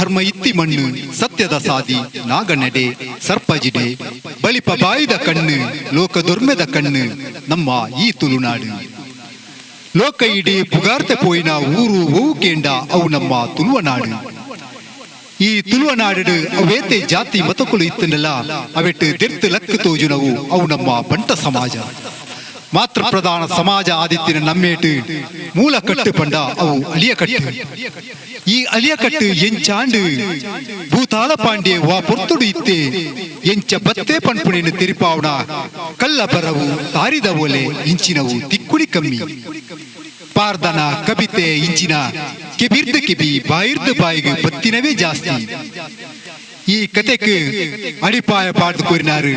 ಧರ್ಮ ಇತ್ತಿ ಮಣ್ಣು, ಸತ್ಯದ ಸಾದಿ ನಾಗನಡೆ, ಸರ್ಪಜಿಡೆ ಬಲಿಪ ಬಾಯಿದ ಕಣ್ಣು ಲೋಕ ದುರ್ಮೆದ ಕಣ್ಣು, ನಮ್ಮ ಈ ತುಳುನಾಡು. ಲೋಕ ಇಡೀ ಪುಗಾರ್ತೆ ಪೋಯಿನ ಊರು ಹೂವು ಕೇಂಡ ಅವು ನಮ್ಮ ತುಳುವನಾಡು. ಈ ತುಳುವನಾಡು ಅವೇತೆ ಜಾತಿ ಮತಕುಲು ಇತ್ತನೆಲ್ಲ, ಅವೆಟ್ಟು ದಿರ್ತು ಲಕ್ಕ ತೋಜುನವು ಅವು ನಮ್ಮ ಬಂಟ ಸಮಾಜ. ಮಾತೃ ಪ್ರಧಾನ ಸಮಾಜ ಆದಿತ್ಯನ ನಮ್ಮೇಟು ಮೂಲ ಕಟ್ಟು ಪಂಡ ಅವು ಅಲಿಯ ಕಟ್ಟು ಈ ಅಲಿಯ ಕಟ್ಟು ಎಂಚಾಂಡು ಭೂತಾಳ ಪಾಂಡ್ಯ ವಾ ಪೊರ್ತುಡು ಇತ್ತೆ. ಎಂಚ ಬತ್ತೆ ಪಣ್ಪುಣಿನ ತಿರುಪಾವಣ. ಕಲ್ಲ ಬರವು ತಾರಿದ ಒಲೆ ಇಂಚಿನವು ತಿಕ್ಕುಳಿ ಕಮ್ಮಿ. ಪಾರ್ದನ ಕವಿತೆ ಇಂಚಿನ ಕೆಬಿರ್ದ ಕೆಬಿ ಬಾಯಿರ್ದ ಬಾಯಿಗೆ ಬತ್ತಿನವೇ ಜಾಸ್ತಿ. ಈ ಕತೆಗೆ ಅಡಿಪಾಯ ಪಾಡ್ದು ಕೋರಿನಾರು.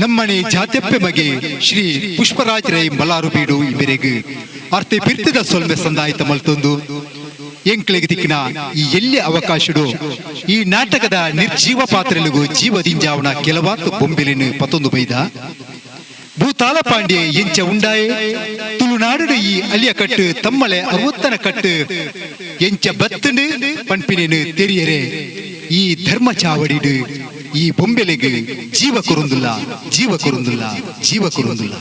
ನಮ್ಮನೆ ಜಾತ್ಯಪ್ಪೆ ಮಗೆ ಶ್ರೀ ಪುಷ್ಪರಾಜ್ ರೈ ಮಲಾರು ಬೀಡು ಇಬ್ಬರಿಗೆ ಅರ್ತೆ ಪಿರ್ತಿದ ಸೊಲ್ಮೆ ಸಂದಾಯಿತ ಮಲ್ತೊಂದು. ಎಂಕ್ಲೆಗೆ ದಿಕ್ಕಿನ ಈ ಎಲ್ಲಿ ಅವಕಾಶಡು? ಈ ನಾಟಕದ ನಿರ್ಜೀವ ಪಾತ್ರಲಿಗೂ ಜೀವದಿಂಜಾವನ ಕೆಲವಾತು ಬೊಂಬೆಲಿನ ಪತ್ತೊಂದು ಬೈದ. ಭೂತಾಲ ಪಾಂಡ್ಯ ಎಂಚ ಉಂಡಾಯೆ? ತುಳುನಾಡು ಈ ಅಲಿಯ ಕಟ್ಟು ತಮ್ಮಳೆ ಅವತ್ತನ ಕಟ್ಟು. ಎಂಚ ಬತ್ತಂಡು ಪಂಪಿನೇನು ತೆರಿಯರೆ? ಈ ಧರ್ಮ ಚಾವಡಿ ಈ ಬೊಂಬೆಲೆಗೆ ಜೀವ ಕೊರುಂದುಲ್ಲ ಜೀವ ಕೊರುಂದುಲ್ಲ ಜೀವ ಕೊರುಂದುಲ್ಲ.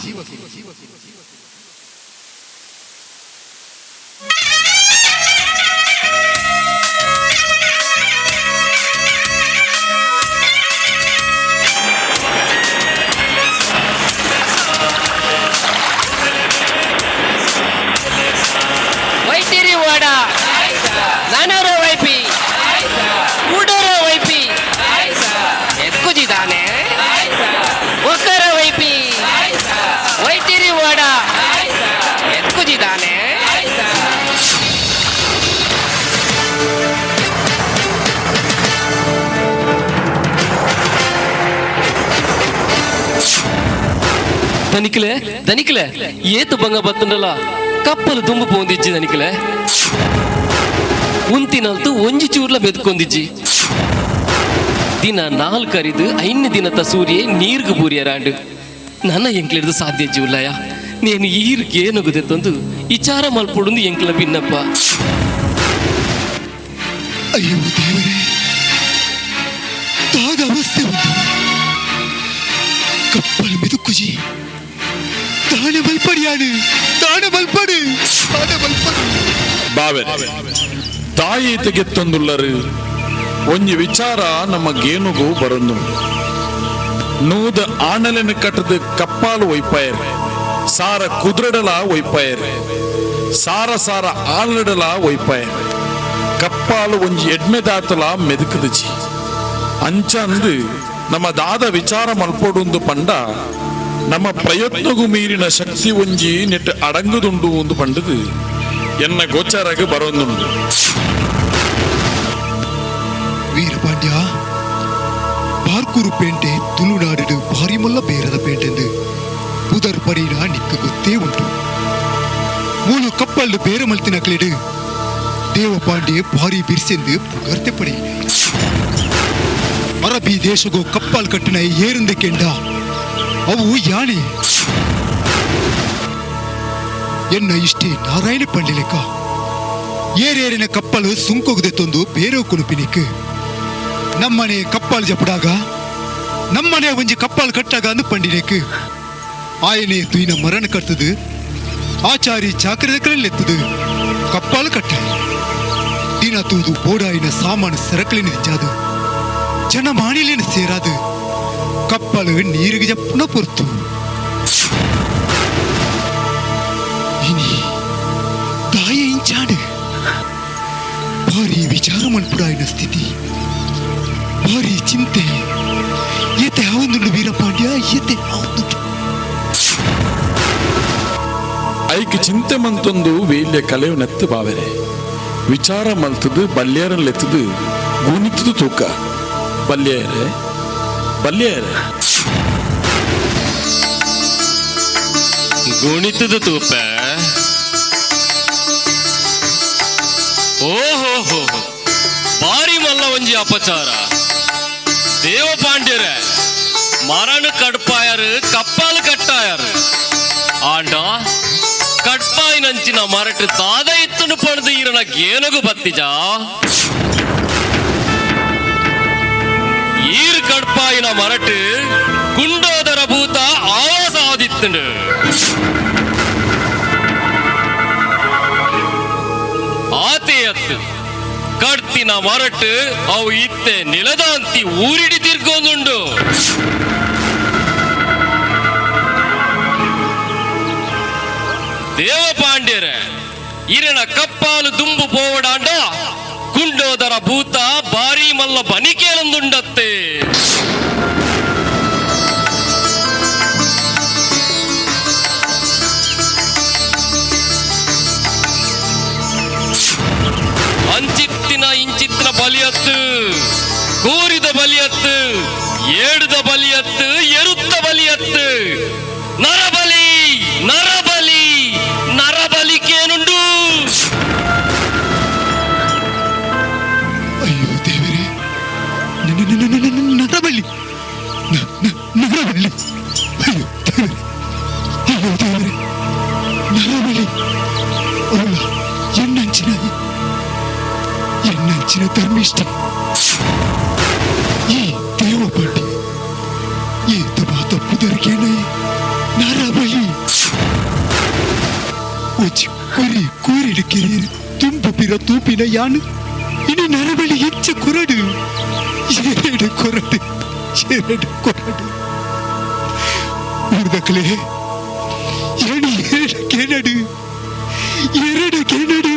ధనికిలే ధనికిలే ఏతు బంగ బతుండల కప్పలు దుమ్ము పోందిజ్జి ధనికిలే ಉಂತಿನಲ್ತು ಒಂಜಿ ಚೂರ್ಲ ಬೆದ್ಕೊಂದಿಜ್ಜಿ ದಿನ ನಾಲ್ ಕರಿದು ಐನ್ಯ ದಿನದ ಸೂರ್ಯ ನೀರ್ಗು ಬೂರಿಯರಾಂಡು ನನ್ನ ಎಂಕ್ಲಿಡ್ದು ಸಾಧ್ಯ ಜೀವಲಯ నేను ಈರ್ಗೆ ಏನುಗುದೆ ತಂದು ವಿಚಾರ ಮಲ್ಪೊಡುಂದು ಎಂಕ್ಲ ಭಿನ್ನಪ್ಪ ಅಯ್ಯೋ ದೇವರೇ ತಾದ ಅವಸ್ಥೆ ಉಂಟು ಕಪ್ಪಲು ಮೆದುಕುಜಿ ತಾನೆ ಬಲ್ಪಡಿಯಾಡು ತಾನೆ ಬಲ್ಪಡು ತಾಯಿ ಬಲ್ಪಡು ಬಾವೆರೆ ತಾಯಿ ತೆಗೆತ್ತೊಂದುಳ್ಳರು ಒಂಜಿ ವಿಚಾರ ನಮ್ಮ ಗೇನುಗು ಬರೊಂದು. ನೂದ ಆಣಲೆನ ಕಟ್ಟದ ಕಪ್ಪಾಲು ಒಯ್ಪಾಯರ್, ಸಾರ ಕುದುರಡಲ ಒಯ್ಪಾಯರ್, ಸಾರ ಸಾರ ಆಳಡಲ ಒಯ್ಪಾಯರ್. ಕಪ್ಪಾಲು ಒಂಜಿ ಎಡ್ಮೆ ದಾತಲ ಅಂಚ ಅಂಚಂದು ನಮ್ಮ ದಾದ ವಿಚಾರ ಮಲ್ಪೊಡುಂದು ಪಂಡ ನಮ್ಮ ಪ್ರಯತ್ನಗೂ ಮೀರಿನ ಶಕ್ತಿ ಒಂಜಿ ನೆಟ್ಟು ಅಡಂಗುದುಂಡು ಒಂದು ಪಂಡದು ಎನ್ನ ಗೋಚರಗೆ ಬರೊಂದುಂಡು ವೀರಪಾಂಡ್ಯ ಪಾರ್ಕೂರು ಪೇಂಟೆ ತುಳುನಾಡು ಭಾರಿ ಮಲ್ಲ ಬೇರದ ಪೇಂಟೆಂದು ಪುದರ್ ಪರಿಣ ನಿಕ್ಕ ಗೊತ್ತೇ ಉಂಟು ಮೂಲು ಕಪ್ಪಲ್ಲು ಬೇರೆ ಮಲ್ತಿನ ಕ್ಲೇಡು ದೇವಪಾಂಡೆ ಅರಬಿ ದೇಶಗೋ ಕಪ್ಪಲ್ ಕಟ್ಟಿನ ಏರಿಂದ ಕೆಂಡ ಅವು ಯಾಣಿ ಎನ್ನ ಇಷ್ಟೇ ನಾರಾಯಣ ಪಂಡಿ ಲೆಕ್ಕ ಏರೇರಿನ ಕಪ್ಪಲು ಸುಂಕೊಗದೆ ತಂದು ಬೇರೆ ಕುಲುಪಿನಿಕ್ ನಮ್ಮನೆ ಕಪ್ಪಲ್ ಜಪಡಾಗ ನಮ್ಮನೆ ಒಂಜಿ ಕಪ್ಪಲ್ ಕಟ್ಟಾಗ ಅಂದು ಪಂಡಿನೆಕ್ ಆಯನೆ ತುಯಿನ ಮರಣ ಕಟ್ಟದು ಆಚಾರಿ ಚಾಕರದ ಕಳೆತ್ತದು ಕಪ್ಪಾಲು ಕಟ್ಟ ದಿನ ತೂದು ಬೋಡಾಯಿನ ಸಾಮಾನು ಸರಕಲಿನ ಜಾದು ಜನ ಮಾಣಿಲೇನ ಸೇರಾದು. ನೀರಿಗೆ ಜಪ್ಪನ ಪೊರ್ತು. ಇನಿ, ತಾಯಿ ಇಂಚಾಡು ಭಾರಿ ವಿಚಾರ ಮಲ್ಪುಡಾಯಿನ ಸ್ಥಿತಿ. ಭಾರಿ ಚಿಂತೆ. ಏತೆ ಹಾವೊಂದುಂಡು ವೀರಪಾಂಡ್ಯ, ಏತೆ ಹಾವೊಂದುಂಡು ಐಕ್ ಚಿಂತೆ ಮಂತೊಂದು ವೇಲ್ಯ ಕಲೆಯು ನೆತ್ತು ಬಾವೆರೆ ವಿಚಾರ ಮಲ್ತದು ಬಲ್ಯರಲ್ಲೆತ್ತದು ಗುಣಿತದು ತೂಕ. பல்லியர். பல்லியர். குணித்தது தூப்ப. ஓஹோ பாரி மல்ல வஞ்சி அப்பச்சார. தேவ பாண்டியர மரணு கடுப்பாயாரு கப்பாலு கட்டாயாரு. ஆண்டா கட்பாய் நஞ்சின மரட்டு தாதைத்துன்னு பணிது இரணக்கு ஏனகு பத்திஜா ಕಡ್ಪಾಯಿನ ಮರಟ್ ಕುಂಡೋದರ ಭೂತ ಆವಾಸ ಆದಿತ್ತಂಡು ಆತೆಯತ್ತು ಕಡ್ತಿನ ಮರಟ್ ಅವು ಇತ್ತೆ ನಿಲದಾಂತಿ ಊರಿಡಿ ತಿರ್ಗೊಂದುಂಡು ದೇವಪಾಂಡ್ಯರ ಇರನ ಕಪ್ಪಾಲು ದುಂಬು ಪೋವಡಾಂಡ ಕುಂಡೋದರ ಭೂತ ಬಾರಿ ಮಲ್ಲ ಬನಿಕೇಲೊಂದುಂಡತ್ತೆ ಏಡುದ ಬಲಿಯತ್ತು ಎರುತ್ತ ಬಲಿಯತ್ತು ನರಬಲಿ ನರಬಲಿ ನರಬಲಿಕೇನುಂಡು ಅಯ್ಯೋ ದೇವರೇ ನನ್ನ ನನ್ನ ನನ್ನ ನನ್ನ ನರಬಳ್ಳಿ ನ- ನ- ನರಬಳ್ಳಿ ಅಯ್ಯೋ ದೇವರೇ ಅಯ್ಯೋ ದೇವರೇ ನರಬಳ್ಳಿ ಅವಳ ಎನ್ನಂಚಿನ ಎನ್ನಂಚಿನ ಧರ್ಮಿಷ್ಠ பிರத்து பிணையான் இனி நரபலி எச்ச குரடு ஏடு குரடு ஏடு குரடு ಮುರ್ದಕ್ಲೆ ಏಣಿ ಏಡ ಕೇನಡು ಎರಡು ಕೇನಡು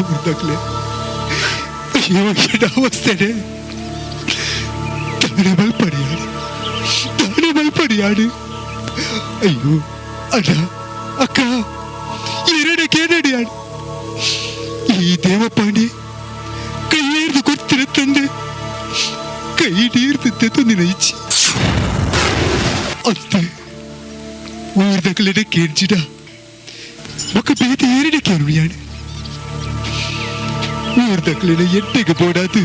ಮುರ್ದಕ್ಲೆ ಯೋಗ್ಯದ ಅವಸ್ಥೆನೆ ತಾನೇ ಬಲ್ಪಡಿಯಾಡು ತಾನೇ ಬಲ್ಪಡಿಯಾಡು ಅಯ್ಯೋ ಅಣ್ಣ ಅಕ್ಕ ಕೈಯಾಡಿ ಈ ದೇವಪಾಂಡಿ ಕೈಯೇರ್ದು ಕೊಡ್ತಿರ ತಂದೆ ಕೈ ನೀರ್ತಂತೆ ನಿನ್ನ ಇಚ್ಛೆ ಅಂತೆ ഊർദ്ധകളുടെ കേൾച്ചിട ഒക്കെ പേരുടെ കേൾവിയാണ് ഊർദ്ധകളുടെ എട്ടേക്ക് പോടാത്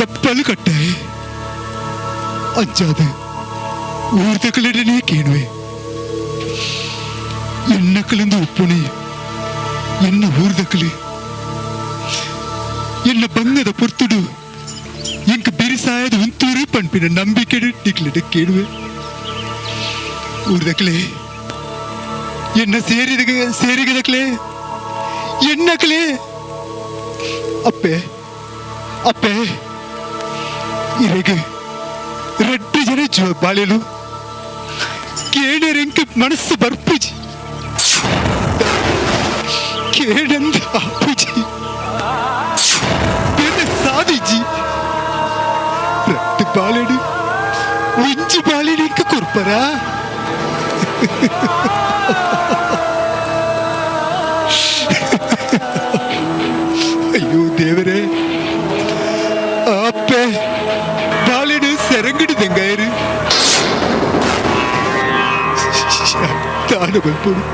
കപ്പൽ കട്ടായി അഞ്ചാത് ഊർദ്ധകളുടെ കേണുവേ എണ്ണക്കളും ഉപ്പുണയും ಎನ್ನ ಊರ್ದಕಲಿ ಎನ್ನ ಬಂಗದ ಪೊರ್ತುಡು ಎಂಕ ಬಿರಿಸಾಯದ ಉಂತೂರು ಪಂಪಿನ ನಂಬಿಕೆಡು ಟಿಕ್ಲಿಡ ಕೇಳುವೆ ಊರ್ದಕಲೆ ಎನ್ನ ಸೇರಿದ ಸೇರಿಗದಕ್ಲೆ ಎನ್ನಕಲೆ ಅಪ್ಪೆ ಅಪ್ಪೆ ಇರಗೆ ரெண்டு ஜன ஜோ- ಬಾಳೆಲು ಕೇಣರೆಂಕ ಮನಸ್ಸು കിഴന്ത് ബാപ്പുജി എന്നെ സാധിജി രണ്ട് പാലടി അഞ്ച് പാലടിക്ക് കുർപ്പരാ അയ്യോ ദേവരെ ആപ്പേ പാലടി സെരങ്കിടി തെങ്കായര് தானும் பொருள்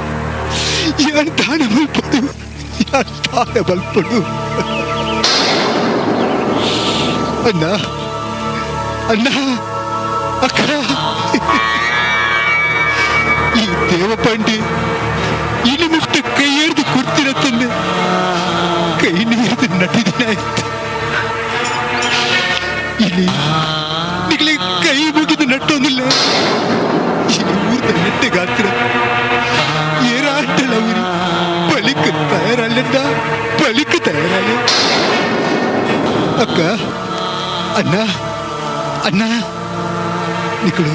என் தானம் ತಾನ ಬಲ್ಪಡು ಅಣ್ಣ ಅಣ್ಣ, ಅಕ್ಕ. ಈ ದೇವಪಾಂಡೆ ಇನ್ನು ಮುಟ್ಟ ಕೈ ಹಿಡಿದು ಕೊಡ್ತಿರ ತಂದೆ. ಕೈ ನೀರಿದು ನಟಿದಿನಾಯ್ತು ಇಲ್ಲಿ ನಿಗಳೆ ಕೈ ಮುಗಿದು ನಟ್ಟೊಂದಿಲ್ಲ ಇಲ್ಲಿ அக்கா வலிக்கு தயாராக அக்கா அண்ணா அண்ணா நிக்கலு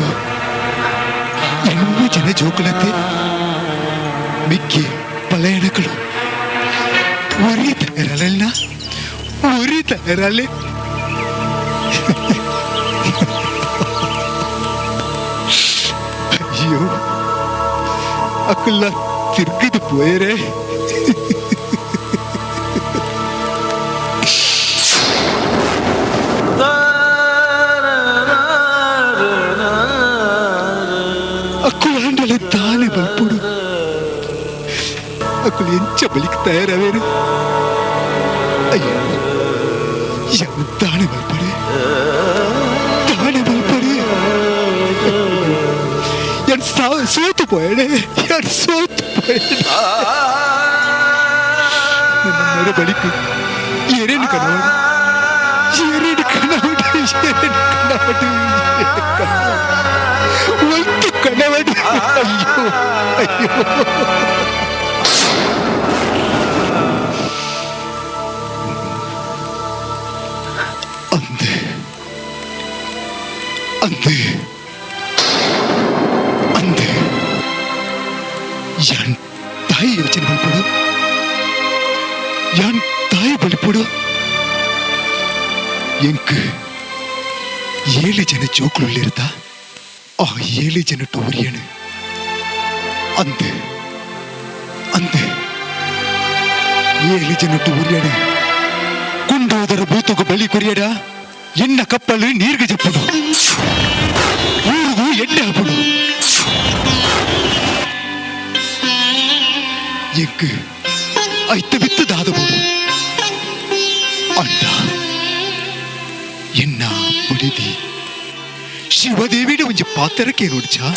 ಇನ್ನೂ ಜನ ಜೋಕುಲತೆ ಮಿಕ್ಕಿ ಪಲಯಣಗಳು ಒರಿ ತಯಾರಲ್ಲ ಒರಿ ತಯಾರಲ್ಲ ಅಯ್ಯೋ ಅಕ್ಕಲ್ಲ ತಿರ್ಗಿದು ಪೋಯರೇ ചമലിക്ക് തയ്യാറാവേന് അയ്യോ എന്താണ് മൽപ്പടി ഞാൻ സോത്തു പോയടേ ഞാൻ സോത്തു പോയടേ. പണിക്ക് എരേന് കണോട് എരേന് കണോട് എരേന് കണോട് ഒത്തു കണവട് അയ്യോ അയ്യോ. ಅಪ್ಪಚ್ಚನ ಬಲ್ಪಡು ಯಾನ್ ತಾಯಿ ಬಲ್ಪಡು ಎಂಕ್ ಏಳು ಜನ ಜೋಕ್ಲುಳ್ಳಿರ್ತಾ ಆ ಏಳು ಜನ ಟೋರಿಯಣು அந்த அந்த ஏழு ஜனட்டு உரியட குண்டோதர பூத்துக்கு பலி குறியடா என்ன கப்பல் நீர்கஜப்படும் ஊருக்கு என்ன எக்கு ஐத்தவித்து தாதபோது அண்ணா என்ன ಬಿಡಿದಿ ಶಿವದೇವಿಡ ಒಂಜಿ ಪಾತ್ರಕ್ಕೆ ನೋಡ್ಚಾ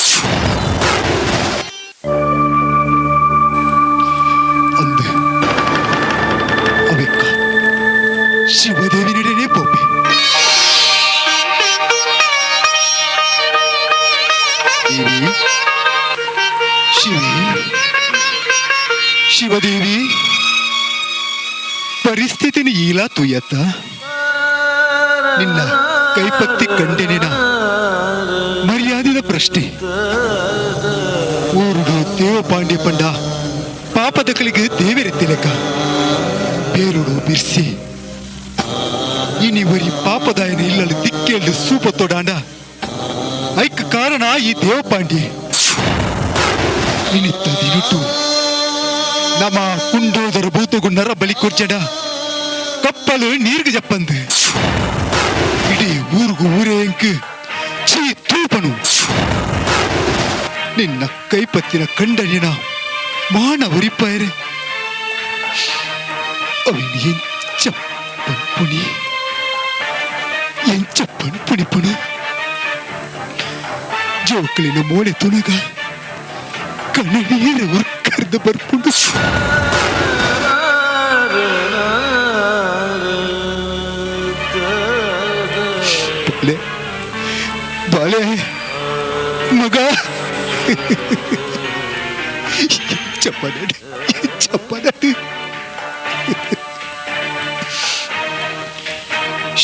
ಗೊತ್ತು ಎತ್ತ? ನಿನ್ನ ಕೈಪತ್ತಿ ಕಂಡೆನಿನ ಮರ್ಯಾದಿನ ಪ್ರಶ್ನೆ. ಊರುಡು ದೇವ ಪಾಂಡ್ಯ ಪಂಡ ಪಾಪದ ಕಲಿಗೆ ದೇವೆರೆ ಬೇರುಡು ಬಿರ್ಸಿ. ಇನಿ ವರಿ ಪಾಪದಾಯನ ಇಲ್ಲಲು ದಿಕ್ಕೆಯಲ್ಲಿ ಸೂಪ ತೊಡಾಂಡ. ಐಕ್ ಕಾರಣ ಈ ದೇವ ಪಾಂಡ್ಯ ನಿನ್ನಿತ್ತ ದಿನುಟು. ನಮ್ಮ ಕುಂಡೋದರ ಭೂತಗುಂಡರ ಬಲಿ ಕೊರ್ಜಡ. ಕಪ್ಪಲು ನೀರ್ಗ ಜಪ್ಪಂದು ಇಡೀ ಊರುಗು ಊರೇ ಎಂಕ್ ಚೀ ತೂಪನು ನಿನ್ನ ಕೈಪತ್ತಿನ ಕಂಡನಿನ ಮಾನ ಉರಿಪಾಯರೆ ಅವನ್ ಎಂಚ ಪಂಪುಣಿ ಎಂಚ ಪಂಪುಣಿ ಪುಣ ಜೋಕಲಿನ ಮೋಳೆ ತುಣಗ ಕಣ್ಣೀರ ಉರ್ಕರ್ದ ಬರ್ಪುಂಡು ಚಪ್ಪನಡು ಚಪ್ಪನಡು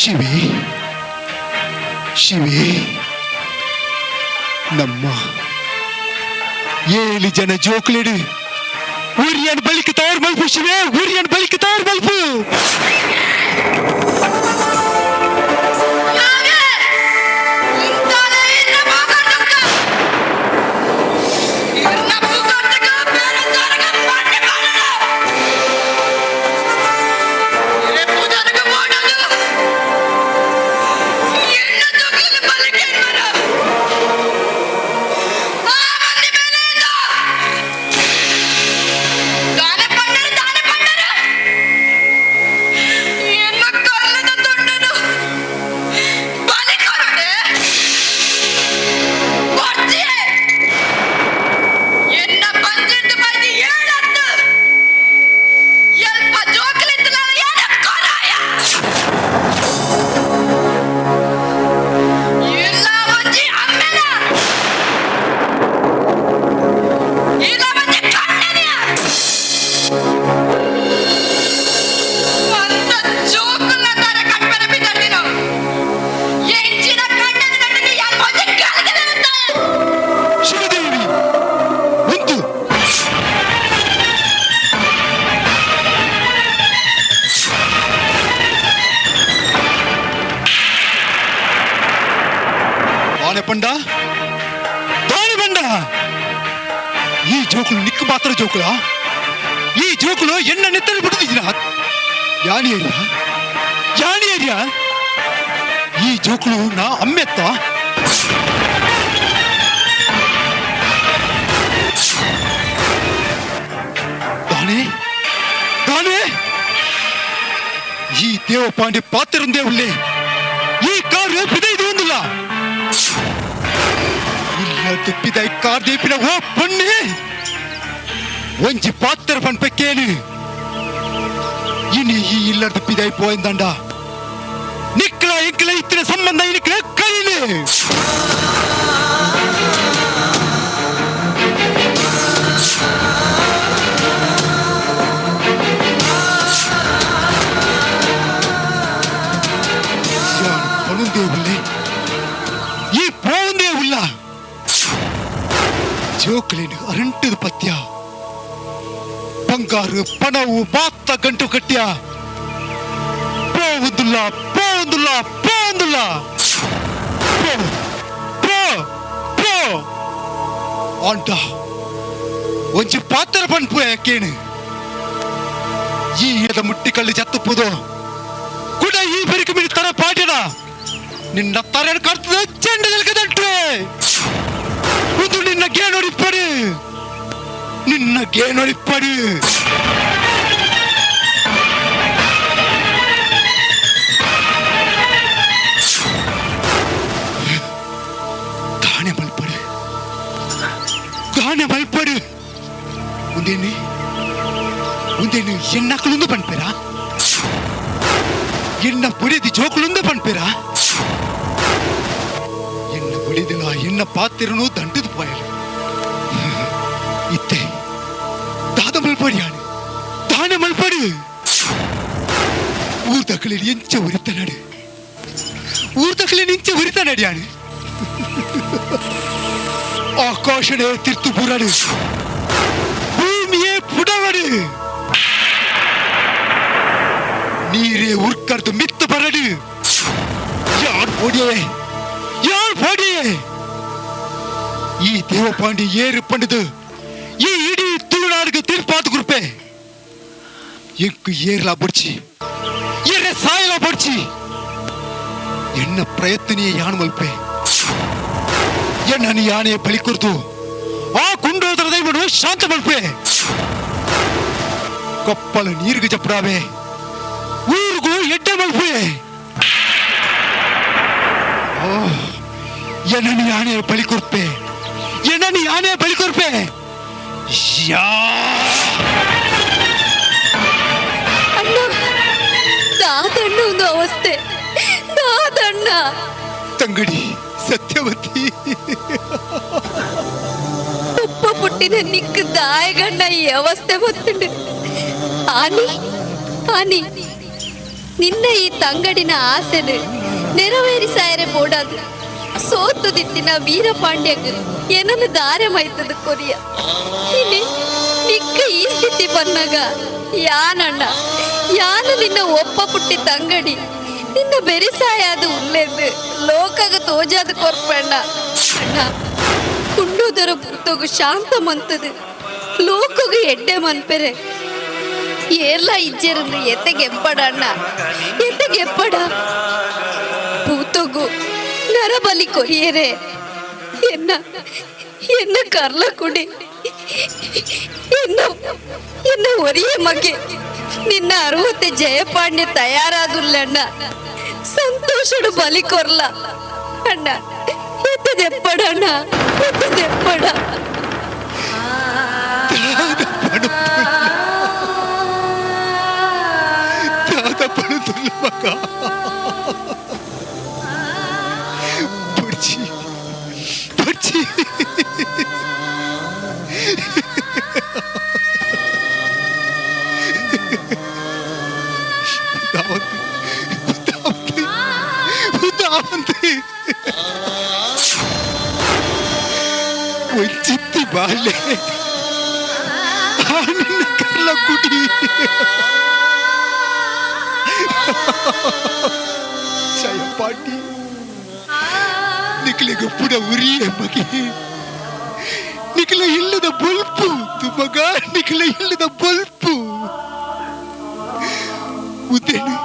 ಶಿವಿ ಶಿವಿ ನಮ್ಮ ಏಳು ಜನ ಜೋಕ್ಲೆಡು ಊರಿಯನ್ ಬಳಿಕ ತಯಾರು ಮಲ್ಪು ಶಿವೆ ಊರಿಯನ್ ಬಳಿಕ ತಯಾರು ಮಲ್ಪು ಜೋಕುಲು ಎಣ್ಣ ನೆತ್ತಲ್ಲಿ ಬಿಡುದಿದ್ದೀನ ಯಾನಿ ಏರಿಯಾ ಯಾನಿ ಏರಿಯಾ ಈ ಜೋಕುಲು ನಾ ಅಮ್ಮೆತ್ತ தானே தானே ಈ ದೇವಪಾಂಡೆ ಪಾತ್ರಂದೇ ಉಳ್ಳೆ ಈ ಕಾರ್ ಬಿದೈದು ಒಂದಿಲ್ಲ ಇಲ್ಲ ತುಪ್ಪಿದ ಈ ಕಾರ್ ದೇಪಿನ ಓ ಪೊನ್ನೆ ಒಂಜಿ ಪಾತ್ರ ಪನ್ಪಕ್ಕೇನು ಇನಿ ಈ ಇಲ್ಲ ತುಪ್ಪಿದ ಪೋಯಿಂದಂಡ ನಿಕ್ಲ ಇಕ್ಲ ಇತ್ತಿನ ಸಂಬಂಧ ಇನಿಕ್ಲ ಕೈಲಿ பணுந்தே உள்ளே ಈ ಬಂಗಾರ ಪಣವು ಬಾತ್ತ ಗಂಟು ಕಟ್ಟ್ಯ. ಪೋವುದುಲ್ಲ ಪೋವುದುಲ್ಲ ಪೋವುದುಲ್ಲ ಅಂಟ ಒಂಚಿ ಪಾತ್ರ ಬಣ್ಪು ಕೇಣು ಈ ಎದ ಮುಟ್ಟಿ ಕಳ್ಳಿ ಜತ್ತುಪ್ಪುದು ಕೂಡ ಈ ಬೆರಿಕೆ ಮೀನು ತರ ನಿನ್ನ ತರ ಕಾಡ್ತದೆ ಚೆಂಡದಲ್ಲಿ ಕದಂಟ್ರೆ ಒಂದು ನಿನ್ನ ಗೇಣೋಡಿ ಪಡಿ. ನಿನ್ನ ಗೇನೊಳಿಪ್ಪಡಿ ತಾನೇ ಭಯಪಡು ಒಂದೇನು ಒಂದೇನು ಹೆಣ್ಣಕ್ಕಳಿಂದ ಬಂದ್ಬೇರಾ ಎನ್ನ ಬುಡಿದಿ ಜೋಕಳಿಂದ ಬಂದ್ಬೇರಾ ಎನ್ನ ಬುಡಿದಿಲ್ಲ ಎನ್ನ ಪಾತಿರನು പരിപാടിയാണ് താനമൽ പട് ഊർത്തക്കളിൽ എഞ്ച ഒരുത്തനാണ് ഊർത്തക്കളിൽ എഞ്ച ഒരുത്തനടിയാണ് ആഘോഷണെ തിരുത്തുപുരാണ് ഭൂമിയെ പുടവട് ನೀರೇ ಉರ್ಕರ್ದು ಮಿತ್ತು ಬರಡು ಯಾರ್ ಪೋಡಿಯೇ ಯಾರ್ ಪೋಡಿಯೇ ಈ ದೇವಪಾಂಡಿ ಏರು ಪಂಡಿದು ತುಳುನಾಡಿಗೆ ತಿರ್ಪಾತು ಗುರುಪೆ ಎಂಕು ಏರ್ಲಾ ಬಡ್ಚಿ ಏರೆ ಸಾಯಲ ಬಡ್ಚಿ ಎನ್ನ ಪ್ರಯತ್ನನೇ ಯಾಣ್ ಮಲ್ಪೆ ಎನ್ನನ್ನು ಯಾನೇ ಬಳಿ ಕುರಿತು ಆ ಕುಂಡೋದರ ದೈವನು ಶಾಂತ ಮಲ್ಪೆ ಕಪ್ಪಲ ನೀರಿಗೆ ಜಪ್ಪಡಾವೆ ಊರಿಗೂ ಎಡ್ಡೆ ಮಲ್ಪೆ ಓ ಎನ್ನನ್ನು ಯಾನೇ ಬಳಿ ಕೊರ್ಪೆ ಎನ್ನನ್ನು ಯಾನೇ ಬಳಿ ಕೊರ್ಪೆ ಯಾ ಅಣ್ಣ ದಾದಣ್ಣ ಒಂದು ಅವಸ್ಥೆ ದಾದಣ್ಣ ತಂಗಡಿ ಸತ್ಯವತಿ ಉಪ್ಪ ಪುಟ್ಟಿನ ನಿಕ್ಕ ದಾಯಗಣ್ಣ ಈ ಅವಸ್ಥೆ ಗೊತ್ತುಂಡು ಆನಿ ಆನಿ ನಿನ್ನ ಈ ತಂಗಡಿನ ಆಸೆನು ನೆರವೇರಿಸಾಯರೆ ಬೋಡಾದು ಸೋತು ಸೋತದಿತ್ತಿನ ವೀರಪಾಂಡ್ಯಗ ಏನನ್ನು ದಾರೆ ಮೈತದ ಕೊರಿಯ? ಇಲ್ಲಿ ನಿಕ್ಕ ಈ ಸ್ಥಿತಿ ಬಂದಾಗ, ಯಾನಣ್ಣ, ಯಾನ ನಿನ್ನ ಒಪ್ಪ ಪುಟ್ಟಿ ತಂಗಡಿ ನಿನ್ನ ಬೆರಿಸಾಯಾದ ಉಲ್ಲೆದ್ದು ಲೋಕಗ ತೋಜಾದ ಕೊರ್ಪಣ್ಣ. ಅಣ್ಣ, ಕುಂಡುದರ ಪುರ್ತಗು ಶಾಂತ ಮಂತದು ಲೋಕಗು ಎಡ್ಡೆ ಮನ್ಪೆರೆ ಎಲ್ಲ ಇಜ್ಜೆರಂದ್ರೆ ಎತ್ತೆಗೆಪ್ಪಡ ಅಣ್ಣ ಎತ್ತೆಗೆಪ್ಪಡ நரபலி ಎನ್ನ ಎನ್ನ என்ன கர்லக்குடி ಎನ್ನ ಎನ್ನ ಒರಿಯೆ ಮಗೆ. ನಿನ್ನ ಅರುವತ್ತೆ ಜಯಪಾಂಡೆ ತಯಾರಾದುಲ್ಲ ಅಣ್ಣ. ಸಂತೋಷಡು ಬಲಿ ಕೊರ್ಲ. ಅಣ್ಣ ಎತ್ತದೆಪ್ಪಡ ಅಣ್ಣ ಎತ್ತದೆಪ್ಪಡ ಪಡುತ್ತಿಲ್ಲ ಮಗ. ದಾವಂತಿ ವಂಚಿತ್ತಿ ಬಾಲ್ಯ ನಿನ್ನ ಕರ್ಲ ಕುಡಿ. ಜಯಪಾಟಿ ನಿಖಲಿಗೆ ಪುಡ ಉರಿಯ ಮಗೆ. ನಿಖಲ ಇಲ್ಲದ ಬಲ್ಪು. ಮಗ ನಿಖಲ ಇಲ್ಲದ ಬಲ್ಪು. ಉದೇಣಿ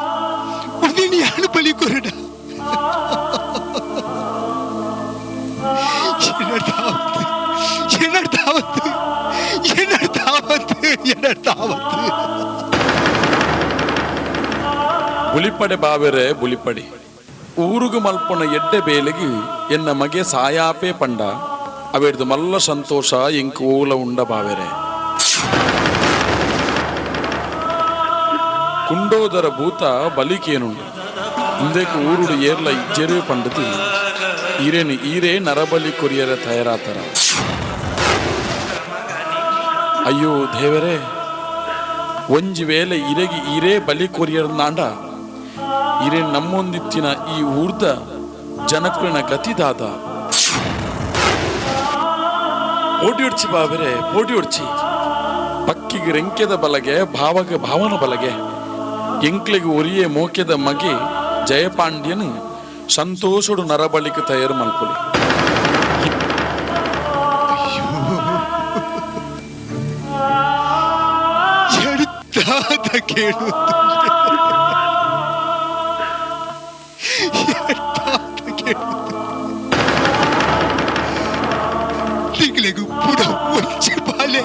ಉದೇಣಿ ಯಾರು ಬಲಿ ಕೊರಡ. ಬುಲಿಪಡೆ ಬಾವೆರೆ, ಬುಲಿಪಡಿ. ಊರುಗು ಮಲ್ಪನ ಎಡ್ಡೆ ಬೇಲೆಗೆ, ಎನ್ನ ಮಗೆ ಸಾಯಾಪೆ ಪಂಡ. ಅವೆಡ್ದು ಮಲ್ಲ ಸಂತೋಷ, ಇಂಕು ಓಲ ಉಂಡ ಬಾವೆರೆ. ಕುಂಡೋದರ ಭೂತ ಬಲಿಕೇನುಂಡು. ಇಂದೇಕು ಊರುಡು ಏರ್ಲ ಇಜ್ಜೆರೇ ಪಂಡತಿ. ಈರೇನು, ಈರೇ ನರಬಲಿ ಕೊರಿಯರ ತಯಾರಾತರ. ಅಯ್ಯೋ ದೇವರೇ, ಒಂಜಿ ವೇಳೆ ಇರೆಗಿ ಇರೇ ಬಲಿ ಕೊರಿಯರ್ನಾಂಡ ಇರೇ ನಮ್ಮೊಂದಿತ್ತಿನ ಈ ಊರ್ದ ಜನಕುಲಿನ ಗತಿದಾದ. ಓಡಿ ಹೊಡ್ಚಿ ಬಾಬರೆ ಓಡಿ ಹೊಡ್ಚಿ ಪಕ್ಕಿಗೆ ರೆಂಕೆದ ಬಲಗೆ, ಭಾವಗ ಭಾವನ ಬಲಗೆ, ಎಂಕ್ಲಿಗೆ ಒರಿಯೇ ಮೋಕೆದ ಮಗಿ ಜಯಪಾಂಡ್ಯನು ಸಂತೋಷಡು ನರಬಳಿಕೆ ತಯಾರು ಮಲ್ಪುಲಿ 제일 웃는 게 Tiglegu pura wajċi bale.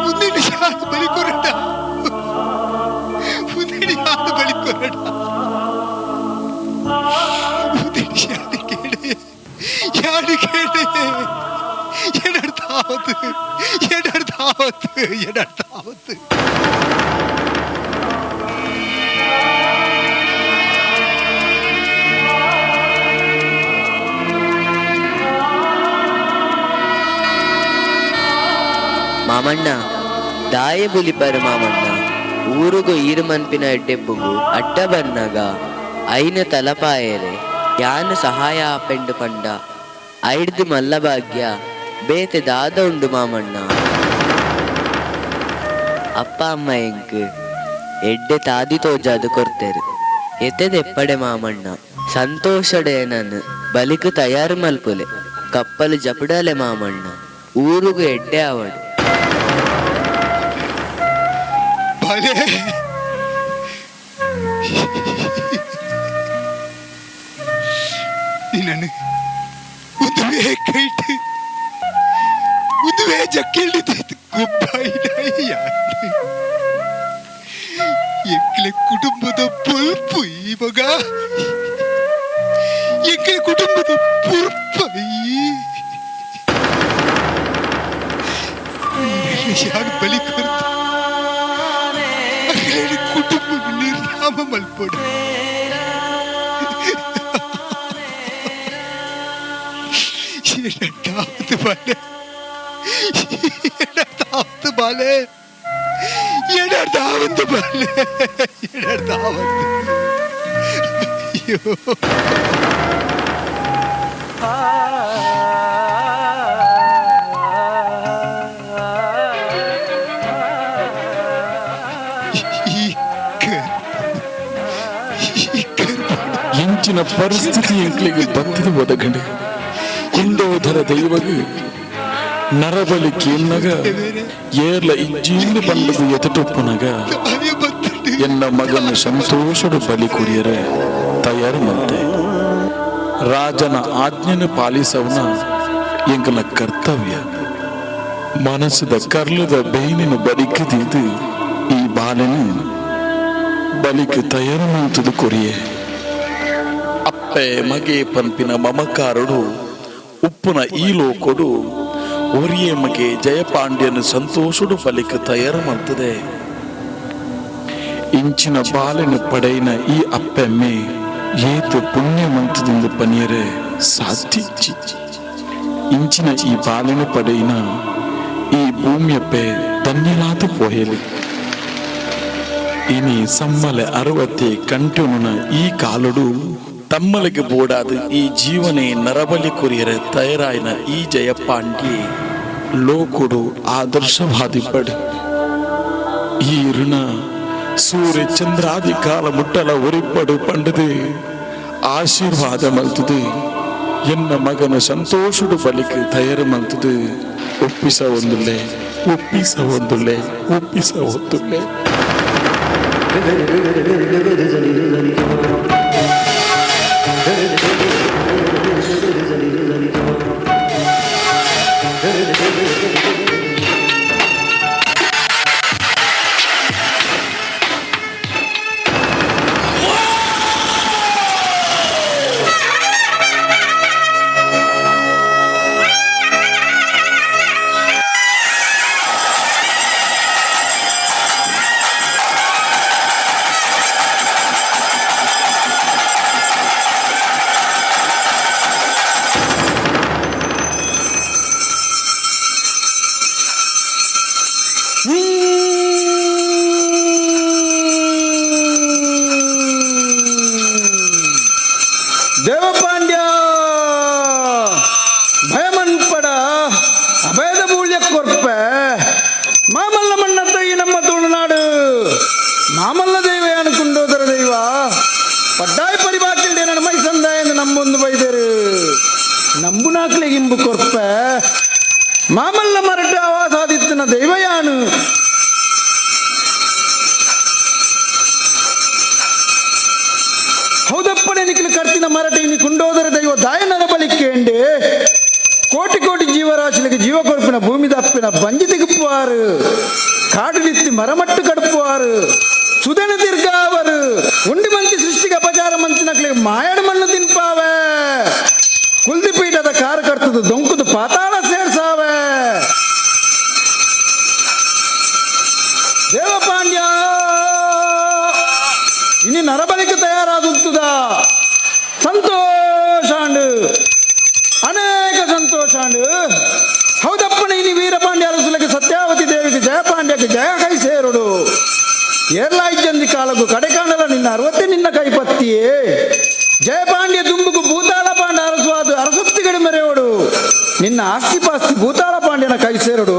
Mundini ħana bali kurda. Mundini ħana bali kurda. Mundini ħana kede. ħana kede. ħana ħana ħana ħana ಮಾಮಣ್ಣ, ದಾಯ ಬುಲಿಪರು ಮಾಮಣ್ಣ, ಊರುಗು ಈರು ಮನ್ಪಿನ ಎಡ್ಡೆಪ್ಪುಗು ಅಡ್ಡ ಬನ್ನಗ ಐನ ತಲಪಾಯರೆ, ಯಾನು ಸಹಾಯ ಆಪೆಂಡು ಪಂಡ, ಐಡ್ದು ಮಲ್ಲಭಾಗ್ಯ ಬೇತೆ ದಾದ ಉಂಡು ಮಾಮಣ್ಣ. ಅಪ್ಪ, ಅಮ್ಮ ಎಂಕ್ ಎಡ್ಡೆ ತಾದಿ ತೋಜಾದು ಕೊರ್ತೇರು. ಎತ್ತೆದೆಪ್ಪಡೆ ಮಾಮಣ್ಣ. ಸಂತೋಷಡೆ ನಾನು. ಬಲಿಕು ತಯಾರು ಮಲ್ಪುಲೆ. ಕಪ್ಪಲು ಜಪಡಲೆ ಮಾಮಣ್ಣ. ಊರುಗು ಎಡ್ಡೆ ಅವಳು. ಉದುವೆ ಕೈಟ್, ಉದುವೆ ಜಕ್ಕಿಲ್ಡಿದ್ದು எங்களை குடும்பத்தை பொறுப்பு இவகா எங்களை குடும்பத்தை பொறுப்பை யார் பலி கொடுத்து குடும்பம் நிர்ணாமல் போடும் இரண்டாவது வரை ಎಡಟಾವತ್ತು ಬಾಲೆ. ಎಡಟಾವತ್ತು ಒಂದು ಬಾಲೆ. ಎಡಟಾವತ್ತು ಒಂದು ಇಂಚಿನ ಪರಿಸ್ಥಿತಿ ಎಂಕ್ಲಿಗೆ ಬಂದಿದ ಒದಗಂಡೆ ಕುಂಡೋದರ ದೈವಗು ಇಜ್ಜೀಂದು ಬಂದದ್ದು ಎತಟೊಪ್ಪುನಗ ಅಯ್ಯೋ ಬತ್ತುಂಡು ಎನ್ನ ಮಗನ ಸಂತೋಷಡು ಬಲಿ ಕುರಿಯರೆ ತಯಾರು ಮಂತೆ. ರಾಜನ ಆಜ್ಞೆನ ಪಾಲಿಸವನ ಎಂಕಲ ಕರ್ತವ್ಯ. ಮನಸ್ಸದ ಕರ್ಲದ ಬೇನಿನ ಬಲಿಕದಿದ್ದು ಈ ಬಾಲನು ಬಲಿಕ ತಯಾರು ಮಂತದು ಕೊರಿಯೆ. ಅಪ್ಪೆ, ಮಗೆ ಪಂಪಿನ ಮಮಕಾರಡು ಉಪ್ಪುನ ಈ ಲೋಕೊಡು ಒರಿಯೆ ಮಗೆ ಜಯಪಾಂಡ್ಯನು ಸಂತೋಷಡು ಫಲಿಕ ತಯಾರು ಮಾಡ್ತದೆ. ಇಂಚಿನ ಬಾಲಿನ ಪಡೆಯಿನ ಈ ಅಪ್ಪೆಮ್ಮೆ ಏತು ಪುಣ್ಯಮಂತದಿಂದ ಪನಿಯರೆ ಸಾಧ್ಯ ಇಂಚಿನ ಈ ಬಾಲಿನ ಪಡೆಯಿನ ಈ ಭೂಮಿಯಪ್ಪೆ ಧನ್ಯಲಾದ ಪೋಹೆಲಿ ಇನಿ ಸಮ್ಮಲೆ ಅರವತ್ತೆ ಕಂಟುನುನ ಈ ಕಾಲುಡು ತಮ್ಮಲಿಗೆ ಬೋಡಾದ ಈ ಜೀವನೇ ನರಬಲಿ ಕುರಿಯರೆ ತಯಾರಾಯಿನ ಈ ಜಯಪಾಂಡ್ಯೆ ಲೋಕುಡು ಆದರ್ಶವಾದಿಪಡು ಈ ಋಣ ಸೂರ್ಯ ಚಂದ್ರಾದಿ ಕಾಲ ಮುಟ್ಟಲ ಒರಿಪಡು ಪಂಡದು ಆಶೀರ್ವಾದ ಮಲ್ತದು ಎನ್ನ ಮಗನ ಸಂತೋಷಡು ಬಲಿಕ ತಯಾರು ಮಲ್ತದು ಒಪ್ಪಿಸ ಒಂದುಲ್ಲೆ ಒಪ್ಪಿಸ ಒಂದುಲ್ಲೆ ಒಪ್ಪಿಸ ಒಂದುಲ್ಲೆ ಅನ್ಕೊಂಡೋದರ ದೈವ? ಪಡ್ಡಾಯ ಪರಿಬಾಕಿಲ್ದೆ ನನ್ನ ಮೈ ಸಂದಾಯ ಎಂದು ನಂಬೊಂದು ಬೈದರು. ನಂಬು ನಾಕ್ಲಿಗೆ ಇಂಬು ಕೊರ್ಪ. ಮಾಮಲ್ಲ ಮರಟ ಆವಾಸಾದಿತ್ತನ ದೈವಯಾನು ಹೌದಪ್ಪಣೆ ನಿಖಿಲ ಕರ್ತಿನ ಮರಟ ಇನ್ನು ಕುಂಡೋದರ ದೈವ ದಾಯನರ ಬಳಿಕೇಂಡೆ ಕೋಟಿ ಕೋಟಿ ಜೀವರಾಶಿಗಳಿಗೆ ಜೀವ ಕೊಡುಪಿನ ಭೂಮಿ ತಪ್ಪಿನ ಬಂಜಿ ತಿಗುಪ್ಪುವಾರು. ಕಾಡು ನಿತ್ತಿ ಮರಮಟ್ಟು ಕಡುಪುವಾರು ಸುದನ ತಿರ್ಗಾವರು ಉಂಡಿ ಮಂತಿ ಸೃಷ್ಟಿಗೆ ಅಪಚಾರ ಮಂತಿನಕ್ಲಿಗೆ ಮಾಯಡು ಮಣ್ಣು ತಿನ್ಪಾವೆ ಕುಲ್ದಿ ಪೀಠದ ಕಾರ ಕರ್ತದ ದೊಂಕುದು ಪಾತಾಳ ಸೇರ್ಸಾವೆ ದೇವಪಾಂಡ್ಯ ಇನಿ ನರಬಲಿಕೆ ತಯಾರಾಗುತ್ತದ ಸಂತೋಷಾಂಡು ಏರ್ಲಾಯ್ಜಂದಿ ಕಡೆ ಕಾಣಲ್ಲ ನಿನ್ನ ಅರವತ್ತೆ ನಿನ್ನ ಕೈಪತ್ತಿಯೇ ಜಯಪಾಂಡ್ಯ ದುಂಬುಗು ಭೂತಾಳ ಪಾಂಡ ಅದು ಅರಸುತ್ತಿಗಳು ಮೆರೆಯೋಡು ನಿನ್ನ ಆಸ್ತಿ ಪಾಸ್ತಿ ಭೂತಾಳ ಪಾಂಡ್ಯನ ಕೈ ಸೇರುಡು.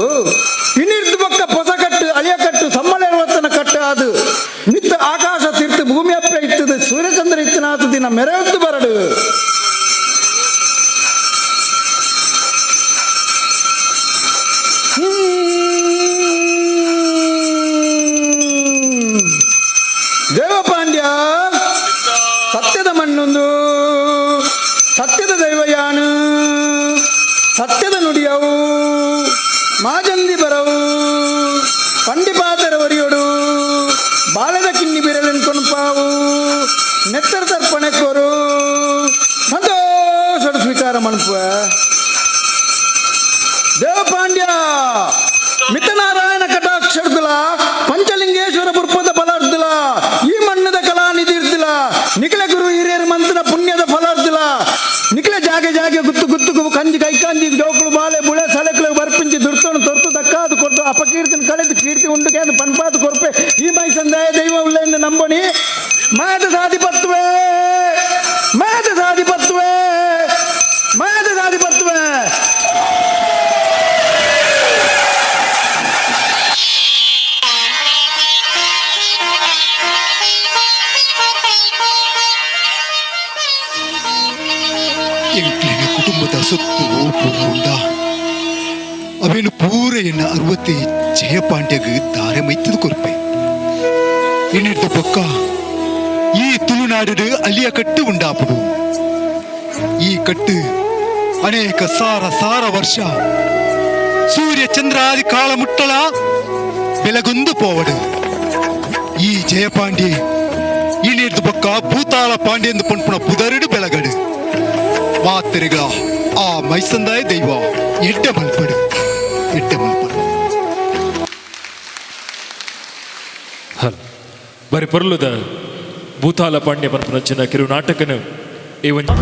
ಮಣಪುವ ದೇವಪಾಂಡ್ಯ. ಮಿತನಾರಾಯಣ ಕಟಾಕ್ಷರ್ದುಲ ಪಂಚಲಿಂಗೇಶ್ವರ ಪುರ್ಪದ ಬಲಾರ್ದುಲ ಈ ಮಣ್ಣದ ಕಲಾನಿಧಿ ಇರ್ದಿಲ್ಲ ನಿಖಿಲ ಗುರು ಹಿರಿಯರ ಮಂತ್ರ ಪುಣ್ಯದ ಫಲ ಇರ್ದಿಲ್ಲ ನಿಖಿಲ ಜಾಗೆ ಜಾಗೆ ಗುತ್ತು ಗುತ್ತು ಕಂಜಿ ಕೈಕಾಂಜಿ ಜೋಕುಳು ಬಾಳೆ ಬುಳೆ ಸಲಕಲು ಬರ್ಪಿಂಚಿ ದುರ್ತನು ತೊರ್ತು ದಕ್ಕಾದು ಕೊಟ್ಟು ಅಪಕೀರ್ತಿನ ಕಳೆದು ಕೀರ್ತಿ ಉಂಡುಕೆ ಎಂದು ಪನ್ಪಾದು ಎಂಕ್ಲಿನ ಕುಟುಂಬದ ಸೊತ್ತು ಪೂರ ಅವೇನು ಪೂರ ಎನ್ನ ಅರವತ್ತೆ ಜಯಪಾಂಡ್ಯಗ ದಾರೆ ಮೈತದ ಕೊರ್ಪೆ ಇನ್ನಿಡ್ದ ಪಕ್ಕ ಈ ತುಳುನಾಡು ಅಲಿಯ ಕಟ್ಟು ಉಂಡಾಪುಡು ಈ ಕಟ್ಟು ಅನೇಕ ಸಾರ ಸಾರ ವರ್ಷ ಸೂರ್ಯ ಚಂದ್ರಾದಿ ಕಾಲ ಮುಟ್ಟಳ ಬೆಲಗೊಂದು ಪೋವಡು ಈ ಜಯಪಾಂಡ್ಯ ಇನ್ನಿಡ್ದ ಪಕ್ಕ ಭೂತಾಳ ಪಾಂಡ್ಯ ಎಂದು ಪಂಪುಣ ಪುದರುಡು ಮಾತೆರೆಗಳ ಆ ಮೈಸಂದಾಯ ದೈವ ಇಟ್ಟ ಮಲ್ಪಡು ಇಟ್ಟ ಮಲ್ಪಡು ಬರೀ ಬರಿ ಪೊರ್ಲುದ ಭೂತಾಲ ಪಾಂಡ್ಯ ಪನ್ಪುನಂಚಿನ ಕಿರು ನಾಟಕನು ಈ ಒಂಜಿ